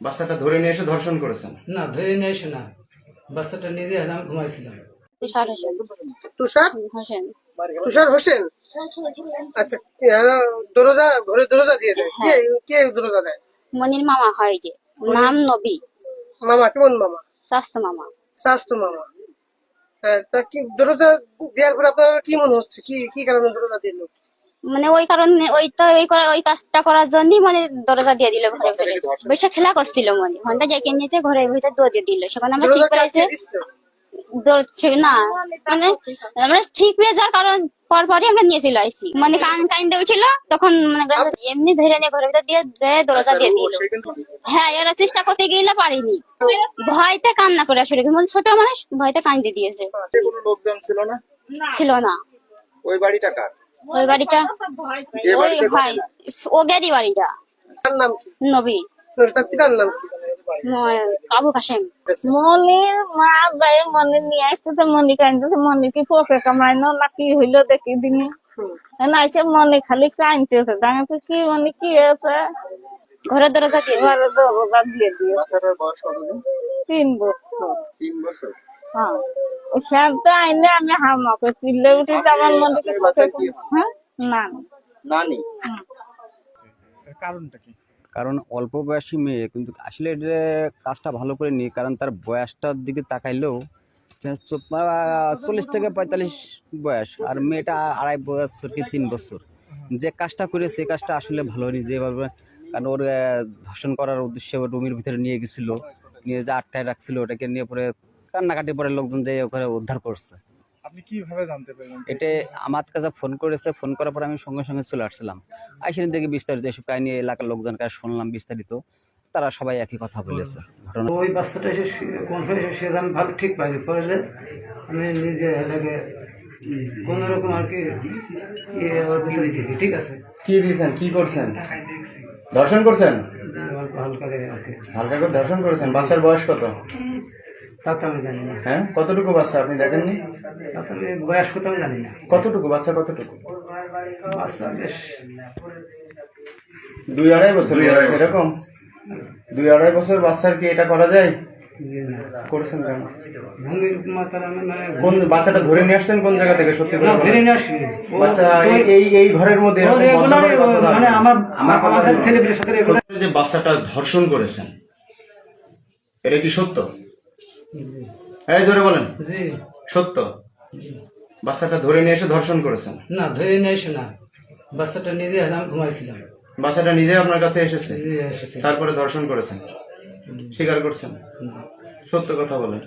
বাচ্চাটা ধরে নিয়ে এসে ধর্ষণ করেছেন? না ধরে নিয়ে এসে না। বাচ্চাটা নিজে আমি ঘুমাইছিলাম তুষার হোসেন। তুষার? হোসেন। তুষার হোসেন? আচ্ছা দরজা ঘরে দরজা দিয়ে দেয়? কে কে দরজা দেয়? মনির মামা হয় যে নাম নবী। মামা কেমন মামা? চাস্ত মামা। শাস্তু মামা। হ্যাঁ তা কি দরজা দেওয়ার পরে আপনার কি মনে হচ্ছে? কি কি কারণে দরজা দিল মানে ওই কারণে ওইটা ওই করা- ওই কাজটা করার জন্যই মানে দরজা দিয়ে দিল ঘরে ভিতরে। বসে খেলা করছিল মনে। ঘণ্টা ডেকে নিয়েছে ঘরের ভিতরে দৌড় দিয়ে দিল। সেখানে আমরা ঠিক ঠিক- না মানে আমরা ঠিক হয়ে যাওয়ার কারণ পরপরই আমরা নিয়ে চলে আসি মানে কান কান উঠছিল তখন মানে এমনি ধরে নিয়ে ঘরের ভিতরে দিয়ে যে দরজা দিয়ে দিল। হ্যাঁ এরা চেষ্টা করতে গেলে পারিনি। ভয়তে কান্না করে আসলে মানে ছোট মানুষ ভয়তে কান্দে দিয়েছে। ছিল না? ছিল না। ওই বাড়িটা কার? ওই বাড়িটা? ওই ভাই ও গেদি বাড়িটা। তার নাম কি? নবী। তার পিতার নাম কি? ম- আবু কাশেম। মনির মা যায় মনি নিয়ে আসতে মনি কাঁদতেছে মনি কি কামড়াই না কি হইল দেখি দিনি। না এসে মনি খালি কাঁদতেছে কি মনি কি আছে? ঘরের দরজা দিয়ে ঘরে দরজা দিয়ে দিয়ে তিন বছর। তিন বছর। হ্যাঁ। শান্ত আইনে আমি হামাকে চিল্লে উঠি আমার মনে কি বাচ্চার কি হয়? হ্যাঁ? না। নানি। কারণ অল্প বয়সী মেয়ে কিন্তু আসলে এটা কাজটা ভালো করে নি কারণ তার বয়সটার দিকে তাকাইলেও চল্লিশ থেকে পঁয়তাল্লিশ বয়স আর মেয়েটা আড়াই বছর কি তিন বছর। যে কাজটা করে সেই কাজটা আসলে ভালো নি যেভাবে কারণ ওর ধর্ষণ করার উদ্দেশ্যে ওর রুমের ভিতরে নিয়ে গেছিল নিয়ে যে আটকায় রাখছিল ওটাকে নিয়ে পরে কান্নাকাটি পরে লোকজন যে ওখানে উদ্ধার করছে। আপনি কীভাবে জানতে পারলেন এটা আমার কাছে ফোন করেছে ফোন করার পর আমি সঙ্গে সঙ্গে চলে আসছিলাম। আইসিনি দেখি বিস্তারিত এসব কাহিনী এলাকার লোকজনকে শুনলাম বিস্তারিত তারা সবাই একই কথা বলেছে। ঘটনা ওই বাচ্চাটা এসে কোন সময় এসে শুয়ে আমি ভালো ঠিক পাইনি পড়লে আমি নিজে এলাকে কোন রকম আর কি ইয়ে ভিতরে দিয়েছি ঠিক আছে? কি দিয়েছেন? কি করছেন? দর্শন করছেন? হালকা করে হালকা ধর্ষণ করেছেন? বাচ্চার বয়স কত? তা তো আমি জানি না। হ্যাঁ? কতটুকু বাচ্চা আপনি দেখেননি? তা তো আমি বয়স কত আমি জানি না। কতটুকু? বাচ্চা কতটুকু? বাচ্চা বেশ। দুই আড়াই বছর এরকম? দুই আড়াই বছর বাচ্চার কি এটা করা যায়? করেছেন কেন? আমি মানে কোন বাচ্চাটা ধরে নিয়ে আসছেন কোন জায়গা থেকে সত্যি করে ধরে নিয়ে আসিনি। বাচ্চা এই- এই এই ঘরের মধ্যে? মানে আমার আমাদের সাথে যে বাচ্চাটা ধর্ষণ করেছেন এটা কি সত্য? এই জোরে বলেন। জি। সত্য? বাচ্চাটা ধরে নিয়ে এসে ধর্ষণ করেছেন? না ধরে নিয়ে এসে না। বাচ্চাটা নিজে আমি ঘুমাইছিলাম। বাচ্চাটা নিজে আপনার কাছে এসেছে? এসেছে। তারপরে ধর্ষণ করেছেন? স্বীকার করছেন? সত্য কথা বলেন।